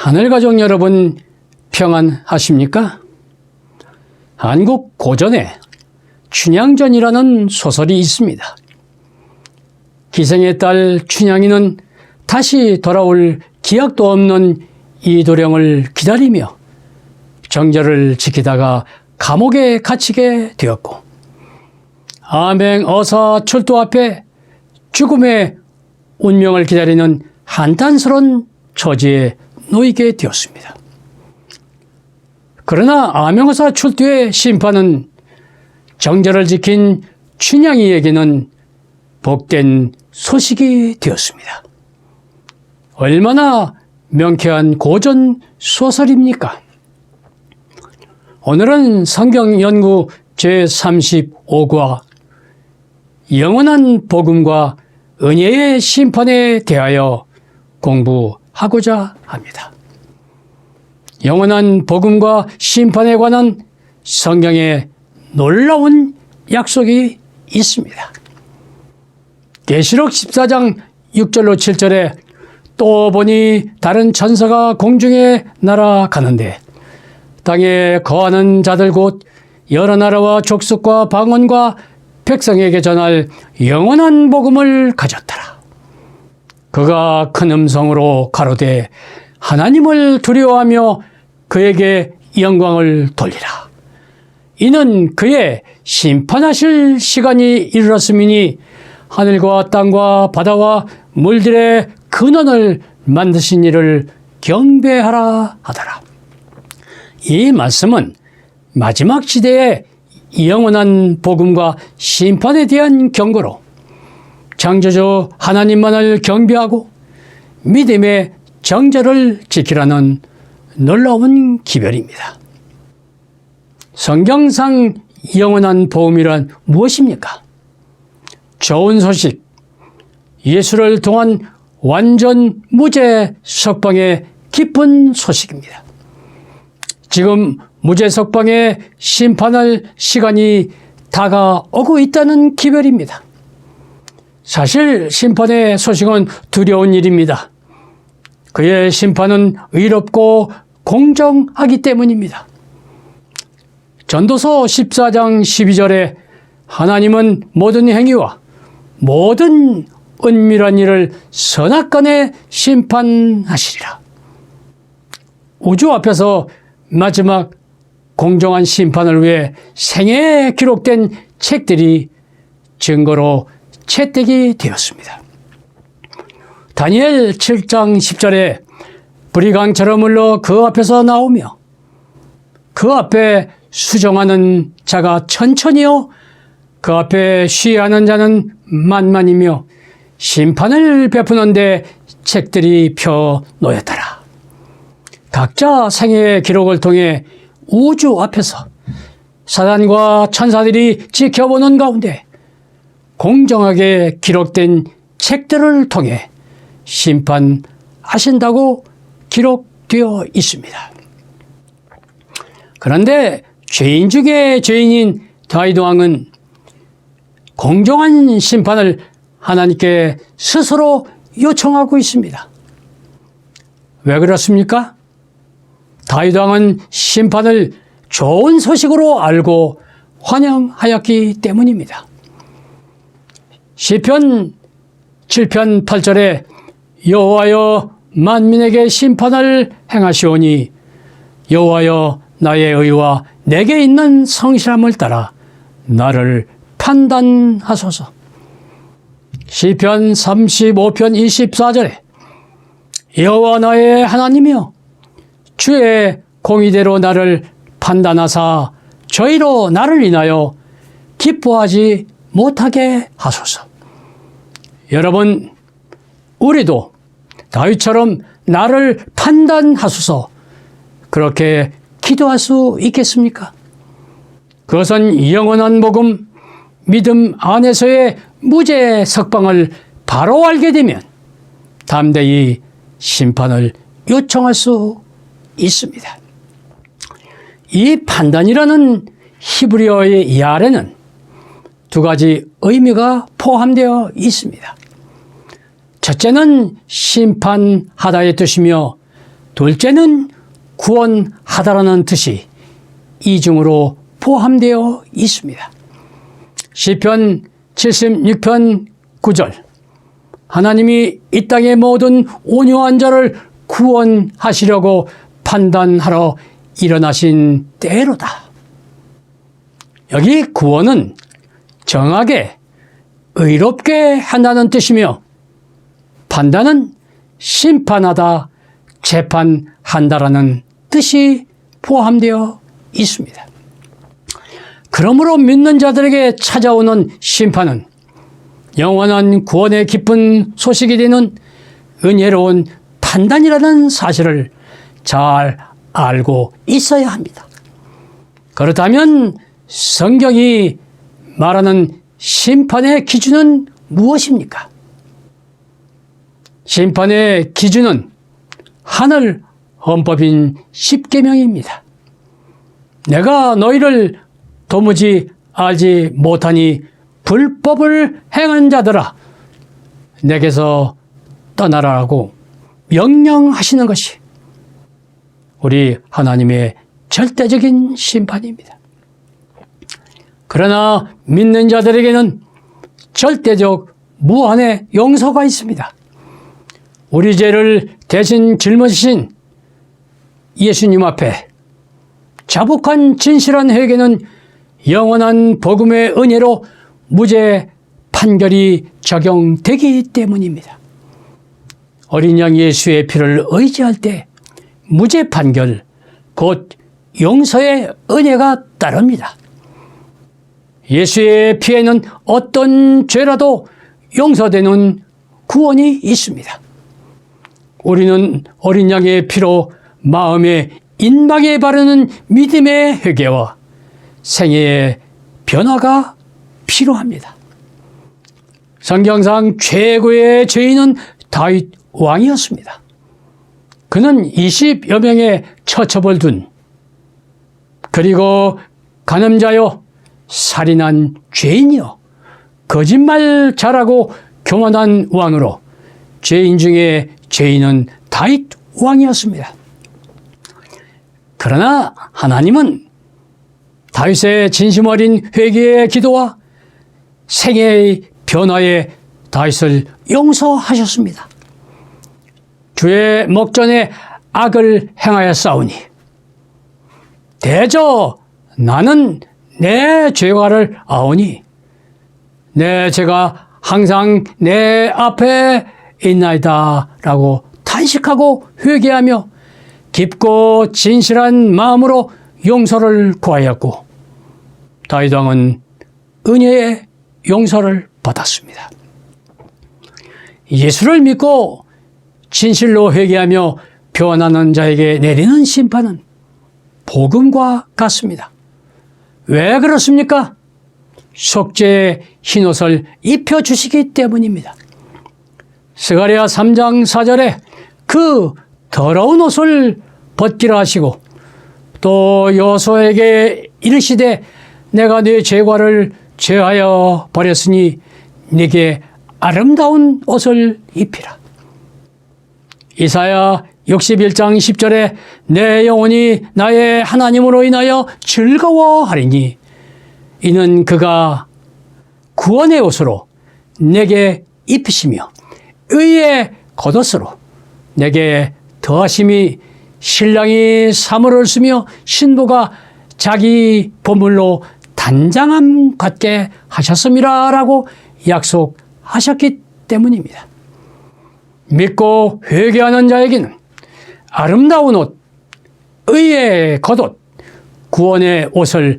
하늘가족 여러분 평안하십니까? 한국 고전에 춘향전이라는 소설이 있습니다. 기생의 딸 춘향이는 다시 돌아올 기약도 없는 이도령을 기다리며 정절을 지키다가 감옥에 갇히게 되었고 암행 어사 철도 앞에 죽음의 운명을 기다리는 한탄스러운 처지에 놓이게 되었습니다. 그러나 암행어사 출두의 심판은 정절을 지킨 춘향이에게는 복된 소식이 되었습니다. 얼마나 명쾌한 고전 소설입니까? 오늘은 성경 연구 제35과 영원한 복음과 은혜의 심판에 대하여 공부 하고자 합니다. 영원한 복음과 심판에 관한 성경에 놀라운 약속이 있습니다. 계시록 14장 6절로 7절에 또 보니 다른 천사가 공중에 날아가는데 땅에 거하는 자들 곧 여러 나라와 족속과 방언과 백성에게 전할 영원한 복음을 가졌더라. 그가 큰 음성으로 가로되 하나님을 두려워하며 그에게 영광을 돌리라. 이는 그의 심판하실 시간이 이르렀음이니 하늘과 땅과 바다와 물들의 근원을 만드신 이를 경배하라 하더라. 이 말씀은 마지막 시대의 영원한 복음과 심판에 대한 경고로 창조주 하나님만을 경배하고 믿음의 정절을 지키라는 놀라운 기별입니다. 성경상 영원한 복음이란 무엇입니까? 좋은 소식, 예수를 통한 완전 무죄 석방의 기쁜 소식입니다. 지금 무죄 석방의 심판할 시간이 다가오고 있다는 기별입니다. 사실 심판의 소식은 두려운 일입니다. 그의 심판은 의롭고 공정하기 때문입니다. 전도서 14장 12절에 하나님은 모든 행위와 모든 은밀한 일을 선악간에 심판하시리라. 우주 앞에서 마지막 공정한 심판을 위해 생애에 기록된 책들이 증거로 채택이 되었습니다. 다니엘 7장 10절에 불이 강처럼 흘러 그 앞에서 나오며 그 앞에 수정하는 자가 천천히요 그 앞에 쉬하는 자는 만만이며 심판을 베푸는데 책들이 펴 놓였더라. 각자 생애의 기록을 통해 우주 앞에서 사단과 천사들이 지켜보는 가운데 공정하게 기록된 책들을 통해 심판하신다고 기록되어 있습니다. 그런데 죄인 중에 죄인인 다윗 왕은 공정한 심판을 하나님께 스스로 요청하고 있습니다. 왜 그렇습니까? 다윗 왕은 심판을 좋은 소식으로 알고 환영하였기 때문입니다. 시편 7편 8절에 여호와여 만민에게 심판을 행하시오니 여호와여 나의 의와 내게 있는 성실함을 따라 나를 판단하소서. 시편 35편 24절에 여호와 나의 하나님이여 주의 공의대로 나를 판단하사 저희로 나를 인하여 기뻐하지 못하게 하소서. 여러분, 우리도 다윗처럼 나를 판단하소서 그렇게 기도할 수 있겠습니까? 그것은 영원한 복음, 믿음 안에서의 무죄 석방을 바로 알게 되면 담대히 심판을 요청할 수 있습니다. 이 판단이라는 히브리어의 이 아래는 두 가지 의미가 포함되어 있습니다. 첫째는 심판하다의 뜻이며 둘째는 구원하다라는 뜻이 이중으로 포함되어 있습니다. 시편 76편 9절 하나님이 이 땅의 모든 온유한 자를 구원하시려고 판단하러 일어나신 때로다. 여기 구원은 정하게 의롭게 한다는 뜻이며 판단은 심판하다, 재판한다라는 뜻이 포함되어 있습니다. 그러므로 믿는 자들에게 찾아오는 심판은 영원한 구원의 기쁜 소식이 되는 은혜로운 판단이라는 사실을 잘 알고 있어야 합니다. 그렇다면 성경이 말하는 심판의 기준은 무엇입니까? 심판의 기준은 하늘 헌법인 십계명입니다. 내가 너희를 도무지 알지 못하니 불법을 행한 자들아 내게서 떠나라라고 명령하시는 것이 우리 하나님의 절대적인 심판입니다. 그러나 믿는 자들에게는 절대적 무한의 용서가 있습니다. 우리 죄를 대신 짊어지신 예수님 앞에 자복한 진실한 회개는 영원한 복음의 은혜로 무죄 판결이 적용되기 때문입니다. 어린 양 예수의 피를 의지할 때 무죄 판결, 곧 용서의 은혜가 따릅니다. 예수의 피에는 어떤 죄라도 용서되는 구원이 있습니다. 우리는 어린 양의 피로 마음의 인방에 바르는 믿음의 회개와 생애의 변화가 필요합니다. 성경상 최고의 죄인은 다윗 왕이었습니다. 그는 20여 명의 처첩을 둔 그리고 간음자요 살인한 죄인이요 거짓말 잘하고 교만한 왕으로 죄인 중에 죄인은 다윗 왕이었습니다. 그러나 하나님은 다윗의 진심 어린 회개의 기도와 생애의 변화에 다윗을 용서하셨습니다. 주의 목전에 악을 행하여 싸우니 대저 나는 내 죄가를 아오니 내 죄가 항상 내 앞에 있나이다 라고 탄식하고 회개하며 깊고 진실한 마음으로 용서를 구하였고 다윗 왕은 은혜의 용서를 받았습니다. 예수를 믿고 진실로 회개하며 변하는 자에게 내리는 심판은 복음과 같습니다. 왜 그렇습니까? 속죄의 흰옷을 입혀주시기 때문입니다. 스가랴 3장 4절에 그 더러운 옷을 벗기라 하시고 또 여호수아에게 이르시되 내가 네 죄과를 죄하여 버렸으니 네게 아름다운 옷을 입히라. 이사야 61장 10절에 내 영혼이 나의 하나님으로 인하여 즐거워하리니 이는 그가 구원의 옷으로 내게 입히시며 의의 겉옷으로 내게 더하심이 신랑이 사물을 쓰며 신부가 자기 보물로 단장함 갖게 하셨음이라라고 약속하셨기 때문입니다. 믿고 회개하는 자에게는 아름다운 옷, 의의 겉옷, 구원의 옷을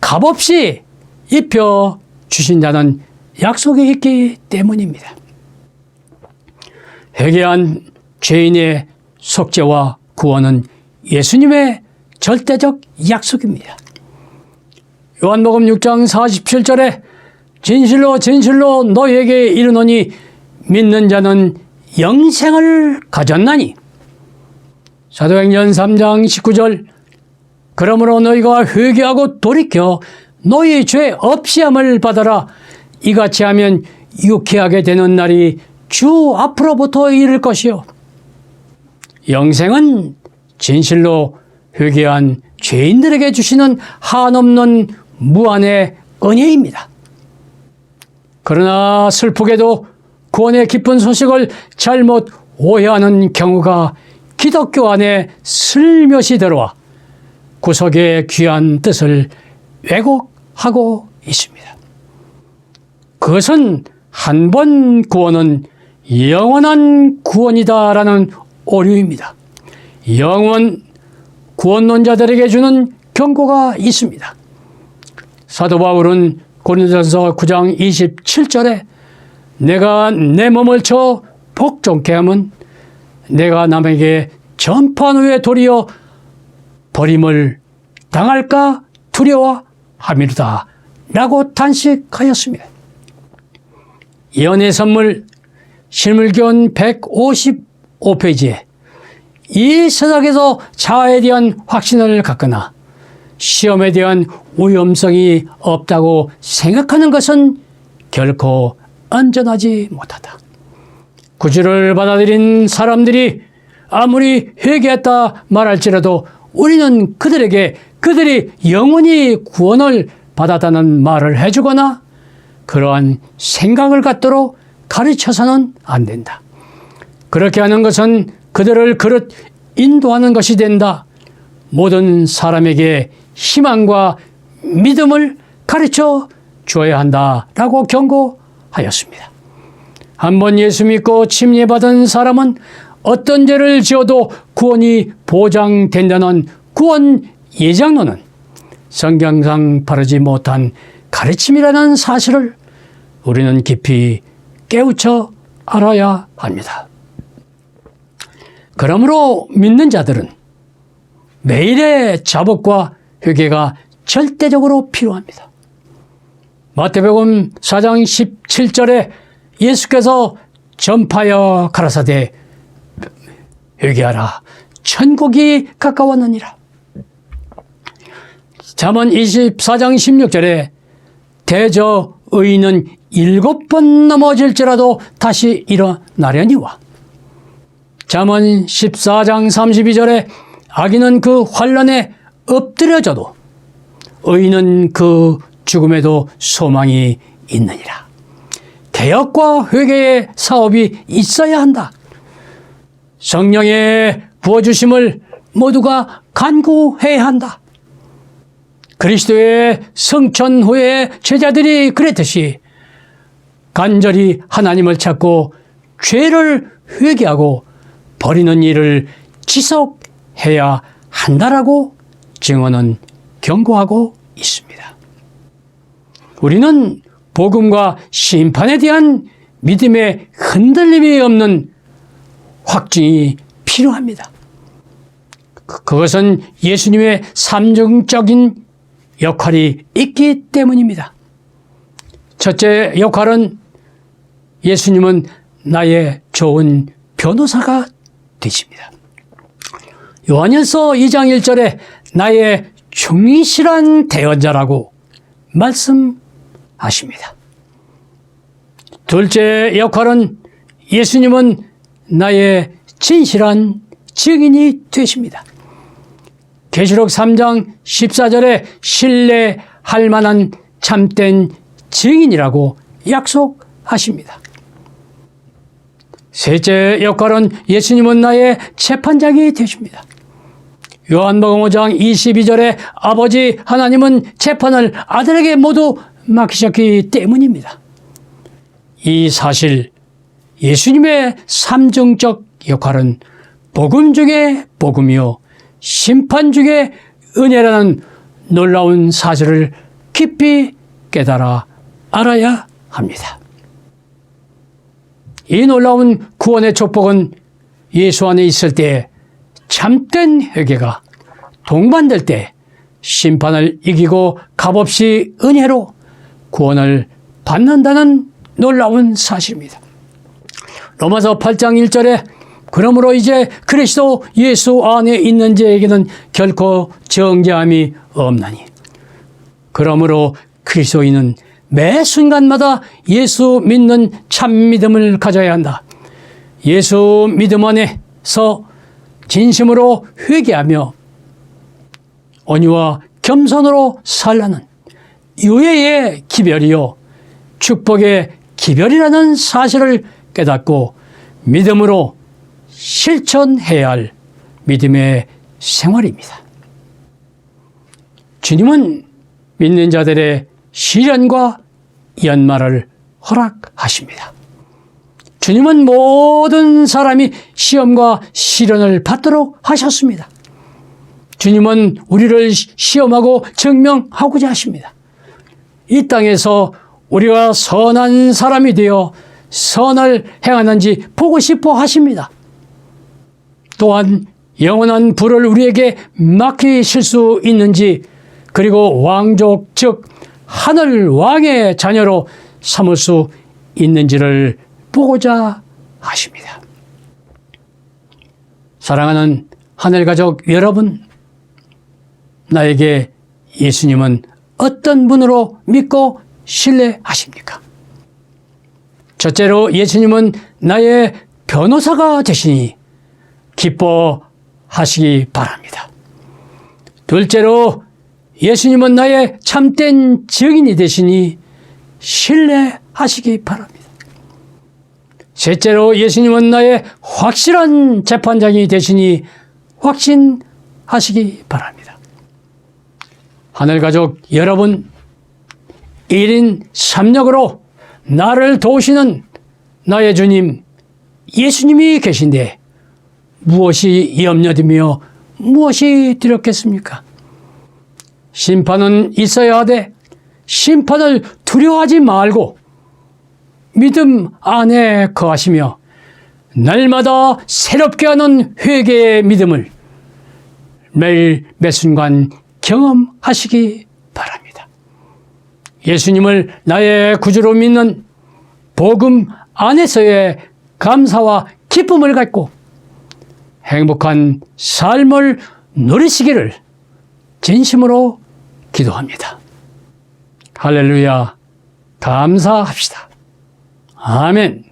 값없이 입혀 주신다는 약속이 있기 때문입니다. 회개한 죄인의 속죄와 구원은 예수님의 절대적 약속입니다. 요한복음 6장 47절에 진실로 진실로 너희에게 이르노니 믿는 자는 영생을 가졌나니 사도행전 3장 19절 그러므로 너희가 회개하고 돌이켜 너희 죄 없이함을 받아라 이같이 하면 유쾌하게 되는 날이 주 앞으로부터 이를 것이요 영생은 진실로 회개한 죄인들에게 주시는 한없는 무한의 은혜입니다. 그러나 슬프게도 구원의 기쁜 소식을 잘못 오해하는 경우가 기독교 안에 슬며시 들어와 구속의 귀한 뜻을 왜곡하고 있습니다. 그것은 한 번 구원은 영원한 구원이다라는 오류입니다. 영원 구원론자들에게 주는 경고가 있습니다. 사도 바울은 고린도전서 9장 27절에 내가 내 몸을 쳐 복종케 함은 내가 남에게 전파한 후에 도리어 버림을 당할까 두려워함이로다 라고 단식하였습니다. 연애 선물 실물견 155페이지에 이 세상에서 자아에 대한 확신을 갖거나 시험에 대한 위험성이 없다고 생각하는 것은 결코 안전하지 못하다. 구주를 받아들인 사람들이 아무리 회개했다 말할지라도 우리는 그들에게 그들이 영원히 구원을 받았다는 말을 해주거나 그러한 생각을 갖도록 가르쳐서는 안 된다. 그렇게 하는 것은 그들을 그릇 인도하는 것이 된다. 모든 사람에게 희망과 믿음을 가르쳐 줘야 한다 라고 경고하였습니다. 한번 예수 믿고 침례받은 사람은 어떤 죄를 지어도 구원이 보장된다는 구원 예장론은 성경상 바르지 못한 가르침이라는 사실을 우리는 깊이 깨우쳐 알아야 합니다. 그러므로 믿는 자들은 매일의 자복과 회개가 절대적으로 필요합니다. 마태복음 4장 17절에 예수께서 전파여 가라사대 회개하라 천국이 가까웠느니라. 잠언 24장 16절에 대저 의인은 일곱 번 넘어질지라도 다시 일어나려니와 잠언 14장 32절에 악인은 그 환란에 엎드려져도 의인은 그 죽음에도 소망이 있느니라. 개혁과 회개의 사업이 있어야 한다. 성령의 부어주심을 모두가 간구해야 한다. 그리스도의 성천 후에 제자들이 그랬듯이 간절히 하나님을 찾고 죄를 회개하고 버리는 일을 지속해야 한다라고 증언은 경고하고 있습니다. 우리는 복음과 심판에 대한 믿음의 흔들림이 없는 확증이 필요합니다. 그- 그것은 예수님의 삼중적인 역할이 있기 때문입니다. 첫째 역할은 예수님은 나의 좋은 변호사가 되십니다. 요한일서 2장 1절에 나의 충실한 대언자라고 말씀하십니다. 둘째 역할은 예수님은 나의 진실한 증인이 되십니다. 계시록 3장 14절에 신뢰할 만한 참된 증인이라고 약속하십니다. 셋째 역할은 예수님은 나의 재판장이 되십니다. 요한복음 5장 22절에 아버지 하나님은 재판을 아들에게 모두 맡기셨기 때문입니다. 이 사실 예수님의 삼중적 역할은 복음 중에 복음이요 심판 중에 은혜라는 놀라운 사실을 깊이 깨달아 알아야 합니다. 이 놀라운 구원의 축복은 예수 안에 있을 때 참된 회개가 동반될 때 심판을 이기고 값없이 은혜로 구원을 받는다는 놀라운 사실입니다. 로마서 8장 1절에 그러므로 이제 그리스도 예수 안에 있는 자에게는 결코 정죄함이 없나니 그러므로 그리스도인은 매 순간마다 예수 믿는 참 믿음을 가져야 한다. 예수 믿음 안에서 진심으로 회개하며 온유와 겸손으로 살라는 유예의 기별이요 축복의 기별이라는 사실을 깨닫고 믿음으로 실천해야 할 믿음의 생활입니다. 주님은 믿는 자들의 시련과 연말을 허락하십니다. 주님은 모든 사람이 시험과 시련을 받도록 하셨습니다. 주님은 우리를 시험하고 증명하고자 하십니다. 이 땅에서 우리가 선한 사람이 되어 선을 행하는지 보고 싶어 하십니다. 또한 영원한 부를 우리에게 맡기실 수 있는지 그리고 왕족 즉 하늘 왕의 자녀로 삼을 수 있는지를 보고자 하십니다. 사랑하는 하늘 가족 여러분, 나에게 예수님은 어떤 분으로 믿고 신뢰하십니까? 첫째로 예수님은 나의 변호사가 되시니 기뻐하시기 바랍니다. 둘째로 예수님은 나의 참된 증인이 되시니 신뢰하시기 바랍니다. 셋째로 예수님은 나의 확실한 재판장이 되시니 확신하시기 바랍니다. 하늘 가족 여러분, 1인 3역으로 나를 도우시는 나의 주님, 예수님이 계신데 무엇이 염려되며 무엇이 두렵겠습니까? 심판은 있어야 하되 심판을 두려워하지 말고 믿음 안에 거하시며 날마다 새롭게 하는 회개의 믿음을 매일 매 순간 경험하시기 바랍니다. 예수님을 나의 구주로 믿는 복음 안에서의 감사와 기쁨을 갖고 행복한 삶을 누리시기를 진심으로 기도합니다. 할렐루야. 감사합시다. 아멘.